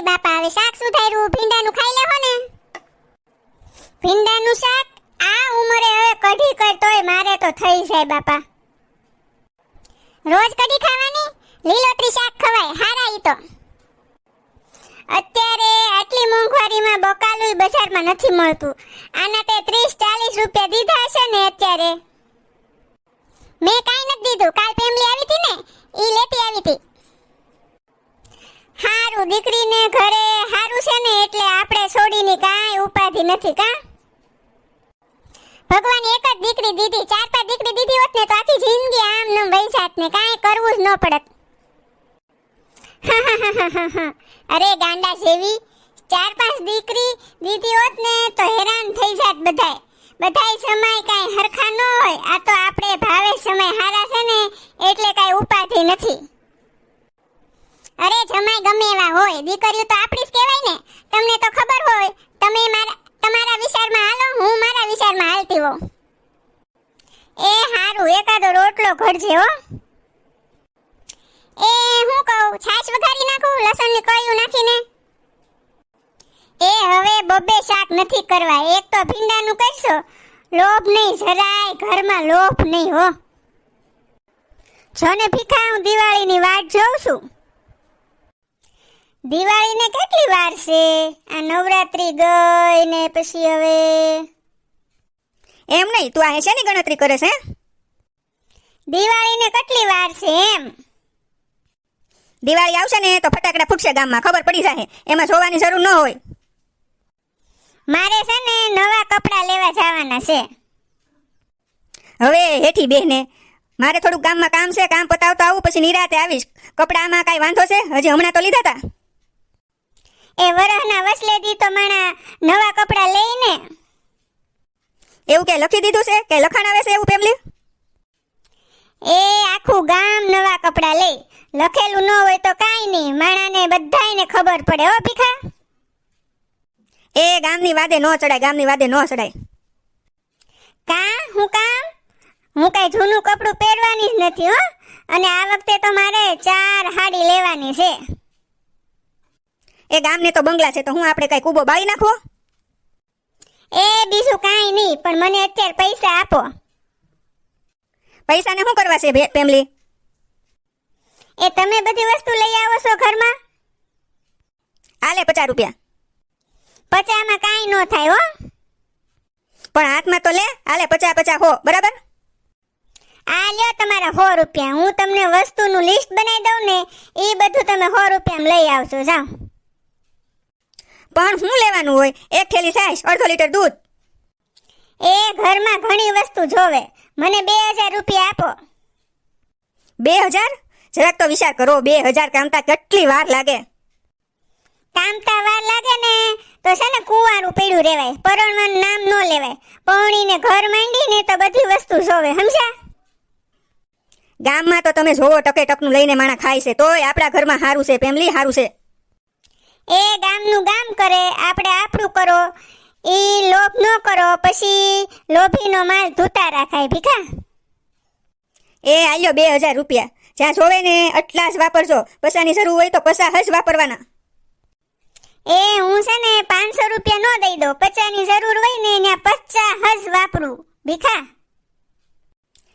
એ બાપા હવે શાક સુધાર્યું ભીંડાનું ખાઈ લેવો ને. ભીંડાનું શાક આ ઉંમરે હવે કઢી કરતોય મારે તો થઈ જાય બાપા. રોજ કઢી ખાવાની? લીલોતરી શાક ખવાય, હારા ઈ તો. અત્યારે આટલી મોંઘવારીમાં બકાલુય બજારમાં નથી મળતું. આના તે ત્રીસ ચાલીસ રૂપિયા દીધા હશે ને અત્યારે. મેં કાઈ નથી દીધું. કાલ ફેમિલી આવી હતી ને? ઈ લેતી આવી હતી. દીકરીને ઘરે હારું છે ને એટલે આપણે છોડીની કાંઈ ઉપાધિ નથી, કા? ભગવાન એક જ દીકરી દીધી, ચાર પાંચ દીકરી દીધી હોત ને તો આખી જિંદગી આમ નમ વહી જાત ને કાંઈ કરવું જ ન પડત. અરે ગાંડા જેવી, ચાર પાંચ દીકરી દીધી હોત ને તો હેરાન થઈ જાત બધાય. બધાય સમય કાંઈ હરખા ન હોય. આ તો આપણે ભાવે સમય હારા છે ને એટલે કાંઈ ઉપાધિ નથી. જમાઈ હોય, દીકરીઓ તો આપણી જ કહેવાય ને. તમને તો ખબર હોય, તમે મારા, તમારા વિચારમાં હાલો, હું મારા વિચારમાં હાલતી હોઉં. એ હારું, એકાદો રોટલો ઘડજે હો. એ હું કહું, છાશ વઘારી નાખું, લસણની કળિયું નાખીને. એ હવે બબે શાક નથી કરવા, એક તો ભીંડાનું કરશો. લોભ નહીં જરાય, ઘરમાં લોભ નહીં હો. જોને ભીખા હું દિવાળીની વાટ જોઉં છું. દિવાળીને કેટલી વાર છે? આ નવરાત્રી ગઈ ને પછી હવે? એમ નહીં તું આ શેની ગણતરી કરે છે દિવાળીને કેટલી વાર છે એમ? દિવાળી આવશે ને તો ફટાકડા ફૂટશે ગામમાં ખબર પડી જાય એમાં જોવાની જરૂર ન હોય. મારે છે ને નવા કપડાં લેવા જવાના છે. હવે હેઠી બેહને. મારે થોડુંક ગામમાં કામ છે કામ પતાવતો આવું પછી નિરાતે આવીશ. કપડામાં કાંઈ વાંધો છે? હજી હમણાં તો લીધા હતા એ વરહના વસલેથી તો માણા નવા કપડાં લઈને એવું કે લખી દીધું છે? કે લખાણ આવે છે એવું પેમલી એ આખું ગામ નવા કપડાં લે. લખેલું ન હોય તો કાંઈ નહીં. માણાને બધાયને ખબર પડે હો ભીખા? એ ગામની વાદે ન ચડાય ગામની વાદે ન ચડાય. કા? હું કામ? હું કાંઈ જૂનું કપડું પહેરવાની જ નથી હો. અને આ વખતે તો મારે ચાર હાડી લેવાની છે. એ ગામને તો બંગલા છે તો હું આપણે કઈ કૂબો બાળી નાખવો? એ બીજું કાંઈ નહીં પણ મને અત્યારે પૈસા આપો. પૈસાને શું કરવા છે ફેમિલી? એ તમે બધી વસ્તુ લઈ આવો છો ઘરમાં? આલે પચાસ રૂપિયા. પચામાં કાંઈ ન થાય હો. પણ હાથમાં તો લે આલે પચાસ પચાસ હો બરાબર? આ લ્યો તમારા સો રૂપિયા હું તમને વસ્તુનું લિસ્ટ બનાવી દઉં ને એ બધું તમે સો રૂપિયામાં લઈ આવશો જાઓ. પણ શું લેવાનું હોય? એક થેલી સાઈસ અડધો લીટર દૂધ. એ ઘરમાં ઘણી વસ્તુ જોવે. મને બે હજાર રૂપિયા આપો. બે હજાર? જરાક તો વિચાર કરો બે હજાર કામતા કેટલી વાર લાગે? કામતા વાર લાગે ને તો છે ને કુવારું પીડ્યું રેવાય પરણવાનું નામ ન લેવાય. પૌણીને ઘર માંડીને તો બધી વસ્તુ જોવે સમજ્યા? ગામમાં તો તમે જોવો ટકે ટકનું લઈને માણા ખાય છે તોય આપણા ઘરમાં સારું છે ફેમિલી સારું છે. એ ગામનું ગામ કરે આપણે આપણું કરો. એ લોભ ન કરો પછી લોભીનો માલ ધૂતા રાખાય ભીખા. એ આલ્યો બે હજાર રૂપિયા. જ્યાં જોવે ને એટલા જ વાપરજો. પૈસાની જરૂર હોય તો પૈસા હજ વાપરવાના. એ હું છે ને પાંચસો રૂપિયા ન દઈ દઉં. પચાની જરૂર હોય ને ત્યાં પચાસ હજ વાપરું ભીખા.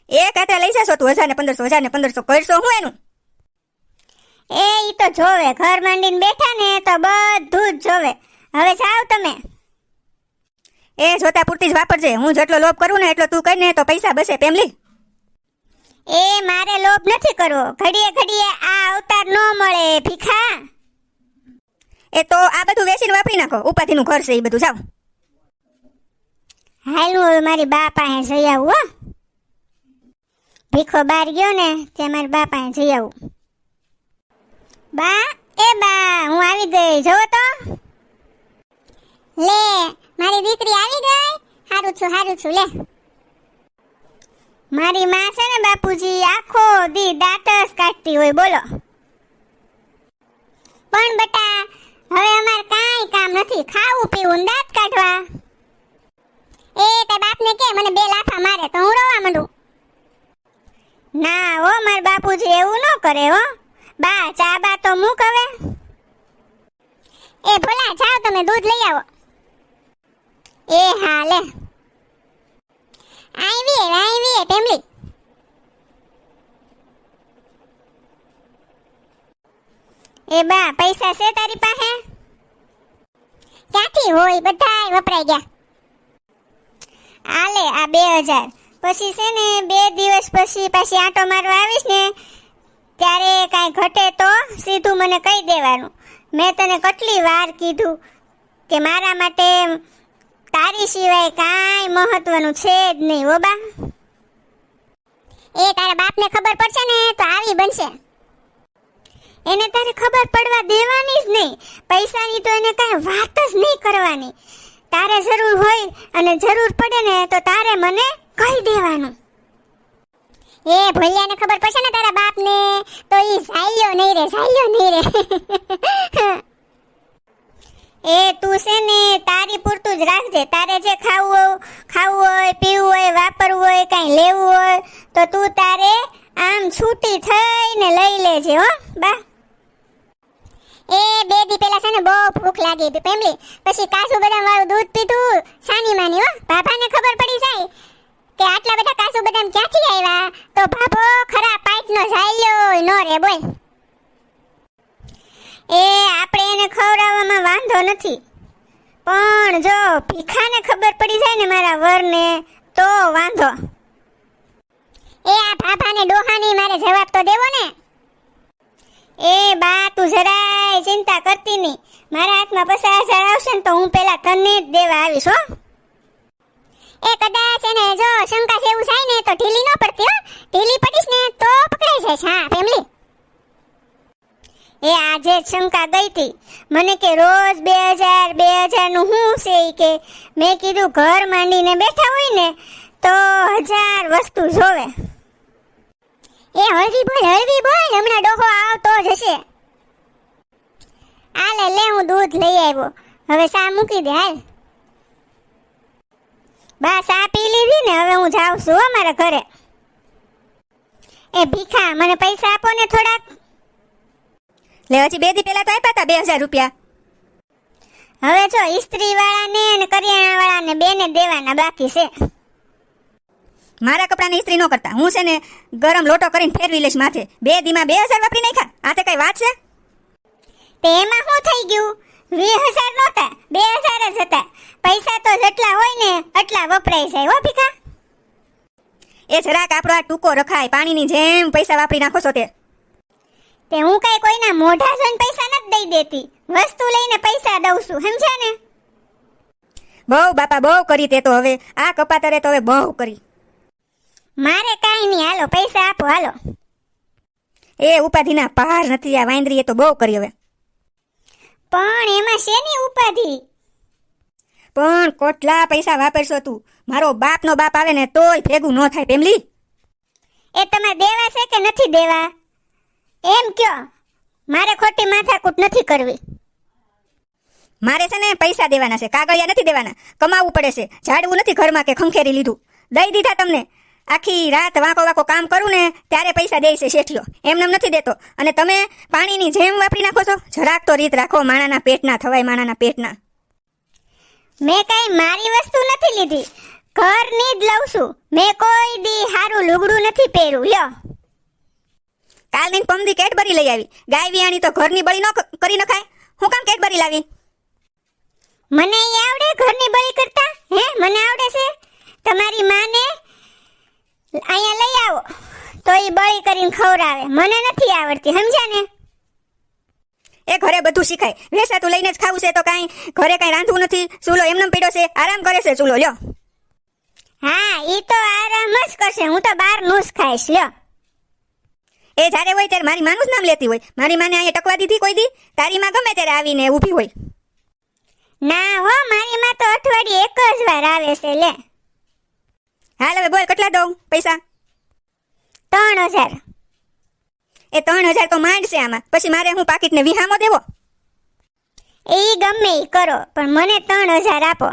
એ કાતરા લઈ જશો તું હજાર ને પંદરસો હજાર ને પંદરસો. કરશો હું એનું? એ ઈ તો જોવે. ઘર માંડીને બેઠા ને તો બધું જ જોવે. હવે જાવ તમે. એ જોતા પૂરતી જ વાપરજે. હું જેટલો લોભ કરું ને એટલો તું કરીને તો પૈસા બસે ફેમિલી એ મારે લોભ નથી કરવો. ઘડીએ ઘડીએ આ અવતાર ન મળે ભીખા. એ તો આ બધું વેચીને વાપરી નાખો. ઉપાધિનું ઘર છે એ બધું. જાવ હાલ હું મારી બા પાસે જઈ આવું હો. ભીખો બાર ગયો ને ત્યાં મારી બા પાસે જઈ આવું. બા, એ બા, હું આવી ગઈ. જોવો તો. લે, મારી દીકરી આવી ગઈ. હારું છું હારું છું, લે. મારી માં છે ને બાપુજી, આખો દી દાંતસ કાઢતી હોય, બોલો. પણ બટા, હવે અમારે કાંઈ કામ નથી. ખાવું, પીવું દાંત કાઢવા. એ તે બાપને કે, મને બે લાફા મારે, તો હું રોવા માંડું. ના હો, માર બાપુજી એવું ન કરે, હો. બા, ચા બા તો મૂક હવે. એ ભોલા, જાઓ તમે, દૂધ લઈ આવો. એ હા, લે. આવીએ આવીએ ફેમિલી એ બા, પૈસા છે તારી પાસે? ક્યાંથી હોય બધા વપરાઈ ગયા. આલે આ બે હજાર. પછી છે ને, બે દિવસ પછી પાછી આંટો મારવા આવીશ ને ત્યારે કાંઈ ઘટે તો સીધું મને કહી દેવાનું. મેં તને કેટલી વાર કીધું કે મારા માટે તારી સિવાય કાંઈ મહત્વનું છે જ નહીં ઓબા એ તારા બાપને ખબર પડશે ને તો આવી બનશે. એને તારે ખબર પડવા દેવાની જ નહીં. પૈસાની તો એને કાંઈ વાત જ નહીં કરવાની. તારે જરૂર હોય અને જરૂર પડે ને તો તારે મને કહી દેવાનું. એ ભોલિયાને ખબર પડશે ને તારા બાપને? તો ઈ ઝાલ્યો નહીં રે ઝાલ્યો નહીં રે. એ તું છે ને તારી પૂરતું જ રાખજે. તારે જે ખાવું ખાવું હોય, પીવું હોય, વાપરવું હોય, કાંઈ લેવું હોય, તો તું તારે આમ છૂટી થઈને લઈ લેજે, હો. બા. એ બે દી પેલા છે ને બહુ ભૂખ લાગી હતી પછી કાજુ બદામ વાળું દૂધ પીધું, સાની માની, હો. બાપાને ખબર પડી જાય. કે આટલા બધા કાસુ બદામ ક્યાંથી આવ્યા તો બાપો, ખરા પાઇટનો ઝાલ્યો નો રે, બોલ. એ આપણે એને ખવડાવવામાં વાંધો નથી. પણ જો ભીખાને ખબર પડી જાય ને મારા વરને, તો વાંધો. એ આ ભાભાને ડોહાની મારે જવાબ તો દેવો ને. એ બા, તું જરાય ચિંતા કરતી નહીં. મારા હાથમાં પસાર આવશે ને તો હું પેલા તને જ દેવા આવીશ, હો. એ કદાચ એને જો શંકા જેવું થાય ને તો ઢીલી ન પડતી હો ઢીલી પડીશ ને તો પકડાઈ જાય હા ફેમિલી એ શંકા ગઈ હતી. મને કે, રોજ બે હજાર બે હજારનું હું છે કે? મેં કીધું, ઘર માંડીને બેઠા હોય ને, તો હજાર વસ્તુ જોવે. એ હળવી બોલ હળવી બોલ હમણાં ડોહો આવતો જ હશે. આલે લે, હું દૂધ લઈ આવ્યો. હવે સા મૂકી દે, હાલ. બસ આ પી લીધી ને, હવે હું જાઉં છું અમારા મારા ઘરે. એ ભીખા, મને પૈસા આપો ને થોડાક. લે હજી બે દી પહેલા તો આપ્યા હતા બે હજાર રૂપિયા. હવે જો ઇસ્ત્રી વાળાને અને કરિયાણા વાળાને બેને દેવાના બાકી છે. મારા કપડાને ઇસ્ત્રી ન કરતા. હું છે ને ગરમ લોટો કરીને ફેરવી લઈશ માથે. બે દીમાં બે હજાર વાપરી નાખ્યા. આ તે કઈ વાત છે? તે એમાં શું થઈ ગયું? વીસ હજાર નહોતા બે હજાર જ હતા. પૈસા તો જેટલા હોય ને એટલા વપરાય જાય હો ભીખા? એ જરાક આપણો આ ટૂંકો રખાય. પાણીની જેમ પૈસા વાપરી નાખો છો તે. તે હું કઈ કોઈના મોઢા જોઈને પૈસા નથી દઈ દેતી. વસ્તુ લઈને પૈસા દઉં છું સમજ્યા ને? બહુ બાપા બહુ કરી તે તો હવે. આ કપાતરે તો હવે બહુ કરી. મારે કાંઈ નહીં હાલો પૈસા આપો હાલો. એ ઉપાધિના પહાર નથી આ વાંદરીએ તો બહુ કરી હવે. પણ એમાં શેની ઉપાધિ? પણ કોટલા પૈસા વાપરશો તું. મારો બાપનો બાપ આવે ને તોય ભેગું ન થાય પેમલી એ તમારે દેવા છે કે નથી દેવા? એમ કયો? મારે ખોટી માથાકૂટ નથી કરવી. મારે છે ને પૈસા દેવાના છે કાગળિયા નથી દેવાના કમાવવું પડે છે ઝાડવું નથી ઘરમાં કે ખંખેરી લીધું. દઈ દીધા તમને. આખી રાત વાંકો વાંકો કામ કરું ને ત્યારે પૈસા દે છે શેઠિયો. એમને નથી દેતો. અને તમે પાણીની જેમ વાપરી નાખો છો? જરાક તો રીત રાખો માણાના પેટના થવાય માણાના પેટના. મેં કઈ મારી વસ્તુ નથી લીધી. ઘરની જ લઉં છું. મેં કોઈ દી હારું લુગડું નથી પહેર્યું. લ્યો. કાલની પમદી કેટબરી લઈ આવી. ગાય વિયાણી તો ઘરની બળી ન કરી નખાય. હું કામ કેટબરી લાવી? મને એ આવડે ઘરની બળી કરતા? હે મને આવડે છે? તમારી માને અહીંયા લઈ આવો. તો એ બળી કરીને ખવડાવે. મને નથી આવડતી સમજ્યા ને? એ ઘરે બધું શીખાય. વેસાતું લઈને જ ખાવું છે તો કાંઈ ઘરે કાંઈ રાંધવું નથી. ચૂલો એમનેમ પીડો છે. આરામ કરે છે ચૂલો લ્યો. હા એ તો આરામ જ કરશે. હું તો બહારનું જ ખાઈશ લ્યો. એ જ્યારે હોય ત્યારે મારી માનું જ નામ લેતી હોય. મારી માને અહીંયા ટકવા દીધી કોઈ દી? તારી માં ગમે ત્યારે આવીને ઊભી હોય. ના હો મારી માં તો અઠવાડિયે એક જ વાર આવે છે લે. હાલ હવે બોલ કેટલા દઉં? પૈસા? ત્રણ હજાર. એ ત્રણ હજાર તો માંડ છે આમાં. પછી મારે હું પાકીટને વિહામો દેવો? એ ગમે એ કરો પણ મને ત્રણ હજાર આપો.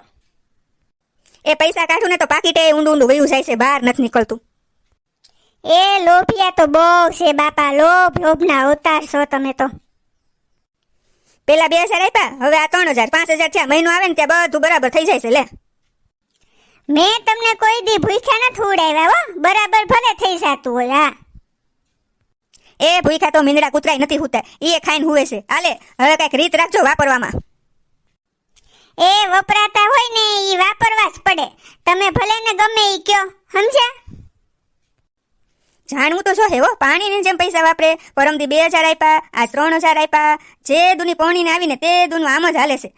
એ પૈસા કાઢું ને તો પાકીટે ઊંડું ઊંડું વયું જાય છે બહાર નથી નીકળતું. એ લોભિયા તો બહુ છે બાપા લોભ લોભના અવતાર છો તમે તો. પેલા બે હજાર આપ્યા હવે આ ત્રણ હજાર પાંચ હજાર થયા મહિનો આવે ને ત્યાં બધું બરાબર થઈ જાય છે લે. મેં તમને કોઈ દી ભૂખ્યા નથી ઉડાવ્યા હો. બરાબર ભલે થઈ જતું હોય હા. એ ભૂખ્યા તો મીંદડા કૂતરાય નથી હુતા એ ખાઈને હુવે છે. આલે હવે કંઈક રીત રાખજો વાપરવામાં. એ વપરાતા હોય ને એ વાપરવા જ પડે. તમે ભલે ને ગમે એ કયો સમજ્યા? જાણવું તો જો હે હો, પાણીની જેમ પૈસા વાપરે. પરમથી બે હજાર આપ્યા આ ત્રણ હજાર આપ્યા જે દુની પોણીને આવીને તે દુનું આમ જ હાલે છે.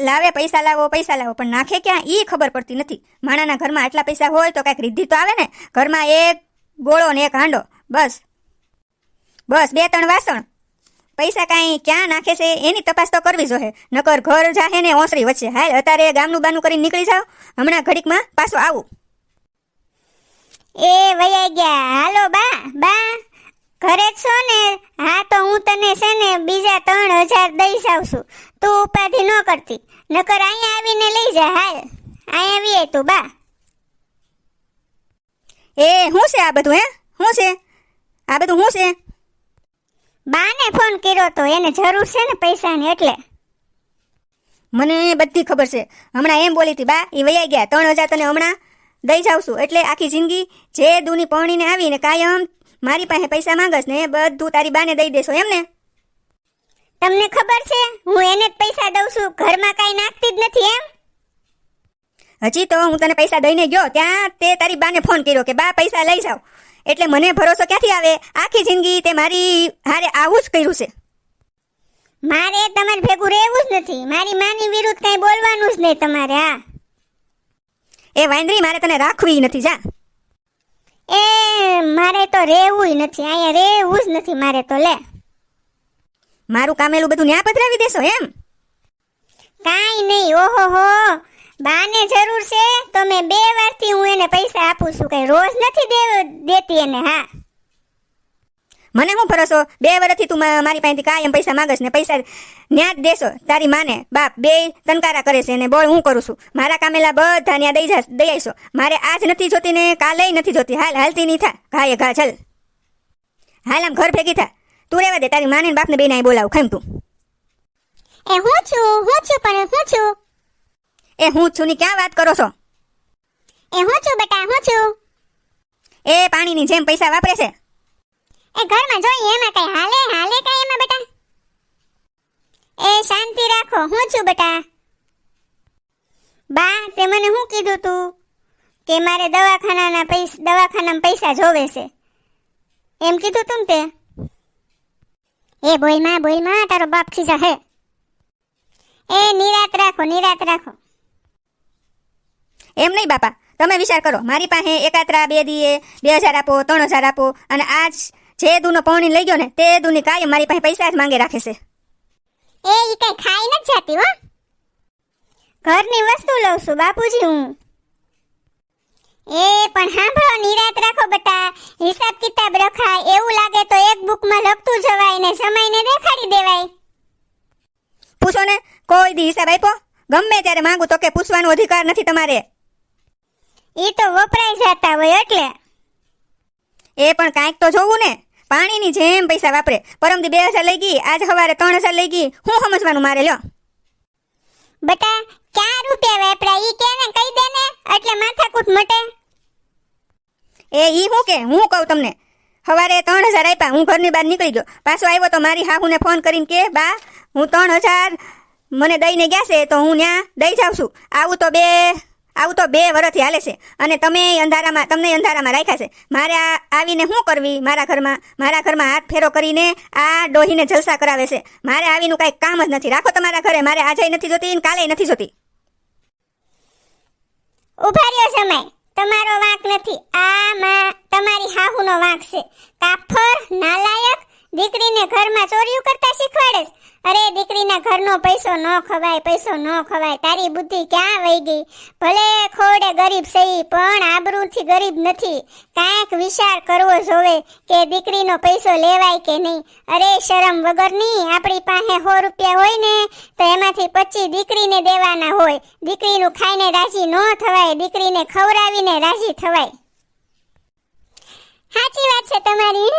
લાવે પૈસા લાવો પૈસા લાવો, પણ નાખે ક્યાં? એ ખબર પડતી નથી. માણાના ઘરમાં આટલા પૈસા હોય તો કાંઈક રિદ્ધિ તો આવે ને? ઘરમાં એક ગોળો ને એક હાંડો. બસ. બસ, બે, ત્રણ વાસણ. પૈસા કાંઈ ક્યાં નાખે છે? એની તપાસ તો કરવી જોઈએ નકર ઘર જાહે ને ઓસરી વચ્ચે. હાલ, અત્યારે ગામનું બાનું કરીને નીકળી જાઓ. હમણાં ઘડીકમાં પાછો આવું. એ વયા ગયા. હાલો બા બા ઘરે જ છો ને? હા તો હું તને છે ને બીજા ત્રણ હજાર દઈ જાઉં છું તું ઉપાધિ ન કરતી. નકર અહીંયા આવીને લઈ જા હાલ. અહીંયા આવીએ તું બા. એ શું છે આ બધું હે? શું છે? આ બધું શું છે? બાને ફોન કર્યો તો એને જરૂર છે ને પૈસાની એટલે. મને બધી ખબર છે. હમણાં એમ બોલી હતી બા એ વૈયા ગયા. ત્રણ હજાર તને હમણાં? દઈ જાઉં છું એટલે આખી જિંદગી જે દૂની પૌણીને આવીને કાયમ મારી પાસે પૈસા માંગસ ને બધું તારી બાને દઈ દેશો એમ ને? તમને ખબર છે હું એને જ પૈસા દઉં છું. ઘરમાં કાંઈ નાખતી જ નથી એમ? હજી તો હું તને પૈસા દઈને ગયો ત્યાં તે તારી બાને ફોન કર્યો કે બા પૈસા લઈ જાઓ. એટલે મને ભરોસો ક્યાંથી આવે? આખી જિંદગી તે મારી હારે આવું જ કર્યું છે. મારે તમારે ભેગું રહેવું જ નથી. મારી માની વિરુદ્ધ કંઈ બોલવાનું જ નહીં તમારે હા. એ વાંદરી મારે તને રાખવી નથી જા. એ મારે તો રહેવું નથી અહીંયા રહેવું જ નથી મારે તો લે. મારું કામેલું બધું ન્યા પધરાવી દેશો એમ? કાંઈ નહીં ઓહો હો બાને જરૂર છે તો મેં બે વારથી હું એને પૈસા આપું છું કઈ રોજ નથી દેતી એને હા. મને હું ભરોસો? બે વર્ષથી તું મારી પાસેથી કાયમ પૈસા માંગસ ને પૈસા ન્યા જ દેશો. તારી માને બાપ બે તનકારા કરે છે ને બોલ હું કરું છું? મારા કામેલા બધા ન્યા દઈ જા દઈ આવીશો મારે આજ નથી જોતી ને કાલે નથી જોતી. હાલ હાલતી નહીં થા. ઘાએ ઘા ચલ. હાલ આમ ઘર ભેગી થા. તું રહેવા દે તારી માને બાપને બેને અહીં બોલાવું. ખામ તું. એ હું છું હું છું પણ હું છું. એ હું છું ની ક્યાં વાત કરો છો? એ હું છું બેટા હું છું. એ પાણીની જેમ પૈસા વાપરે છે? એ ઘરમાં જોઈએ એમાં કઈ હાલે હાલે કઈ એમાં બેટા? એ શાંતિ રાખો, હું છું બેટા. બા, તે મને શું કીધું તું? કે મારે દવાખાનાના પૈસા, દવાખાનામાં પૈસા જોવે છે. એમ કીધું તું તે? એ બોલમાં બોલમાં, તારો બાપ ખીજા હે. એ નિરાત રાખો નિરાત રાખો. એમ નહીં બાપા, તમે વિચાર કરો, મારી પાસે એકાત્રા, બે દીએ, બે હજાર આપો, ત્રણ હજાર આપો, અને જે દૂનો પૌણી લઈ ગયો ને તે દૂની કાયમ મારી પાસે પૈસા જ માંગે રાખે છે. એ ઈ કઈ ખાઈ નથી જાતી હો. ઘરની વસ્તુ લઉં છું બાપુજી હું. એ પણ સાંભળો નિરાત રાખો બટા. હિસાબ કિતાબ રખાય એવું લાગે તો એક બુકમાં લખતું જવાય ને સમયને દેખાડી દેવાય. પૂછો ને કોઈ દી હિસાબ આપ્યો? ગમે ત્યારે માંગુ તો કે પૂછવાનો અધિકાર નથી તમારે. ઈ તો વપરાઈ જતા હોય એટલે. એ પણ કાંઈક તો જોવું ને. પાણીની જેમ પૈસા વાપરે. પરમદી બે હજાર લઈ ગઈ આજ સવારે ત્રણ હજાર લઈ ગઈ. હું સમજવાનું મારે લ્યો. બટા ક્યાં રૂપિયા વાપરા ઈ કે ને કહી દે ને એટલે માથાકૂટ મટે. એ ઈ હું કે? હું કહું તમને? સવારે ત્રણ હજાર આપ્યા હું ઘરની બહાર નીકળી ગયો. પાછો આવ્યો તો મારી હાહુને ફોન કરીને કે બા હું ત્રણ હજાર મને દઈને ગયા છે તો હું ત્યાં દઈ જાઉં છું. આવું તો બે આવું તો બે વર્ષથી હાલે છે. અને તમે અંધારામાં, તમને અંધારામાં રાખ્યા છે. મારે આ આવીને શું કરવી મારા ઘરમાં? મારા ઘરમાં હાથ ફેરો કરીને આ ડોહીને જલસા કરાવે છે. મારે આવીનું કાંઈ કામ જ નથી. રાખો તમારા ઘરે. મારે આજે નથી જોતી કાલે નથી જોતી. ઊભા રહ્યો સમય તમારો વાંક નથી. આ તમારી હાહુનો વાંક છે. કાફર નાલાયક દીકરીને ઘરમાં ચોરીયું કરતા શીખવાડે અરે, દીકરીના ઘરનો પૈસો ન ખવાય, પૈસો ન ખવાય. તારી બુદ્ધિ ક્યાં વહી ગઈ? ભલે ખોડે ગરીબ સહી પણ આબરૂથી ગરીબ નથી. કાંઈક વિચાર કરવો જોવે કે દીકરીનો પૈસો લેવાય કે નહીં. અરે, શરમ વગરની આપણી પાસે સો રૂપિયા હોય ને, તો એમાંથી પચીસ દીકરીને દેવાના હોય. દીકરીનું ખાઈને રાજી ન થવાય, દીકરીને ખવડાવીને રાજી થવાય. સાચી વાત છે તમારી.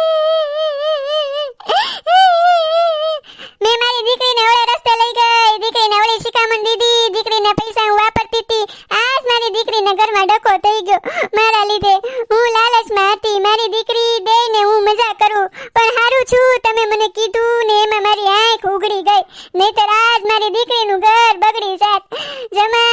મેં મારી દીકરીને ઓળા રસ્તે લઈ ગઈ. દીકરીને ઓળી શિખામણ દીધી. દીકરીને પૈસા હું વાપરતી હતી. આજ મારી દીકરીને ઘરમાં ડખો થઈ ગયો. મારા લીધે હું લાલચમાં હતી. મારી દીકરી દેને હું મજા કરું. પણ સારું છું, તમે મને કીધું ને એમાં મારી આંખ ઉગડી ગઈ. નહીતર આજ મારી દીકરીનું ઘર બગડી જાત. જમા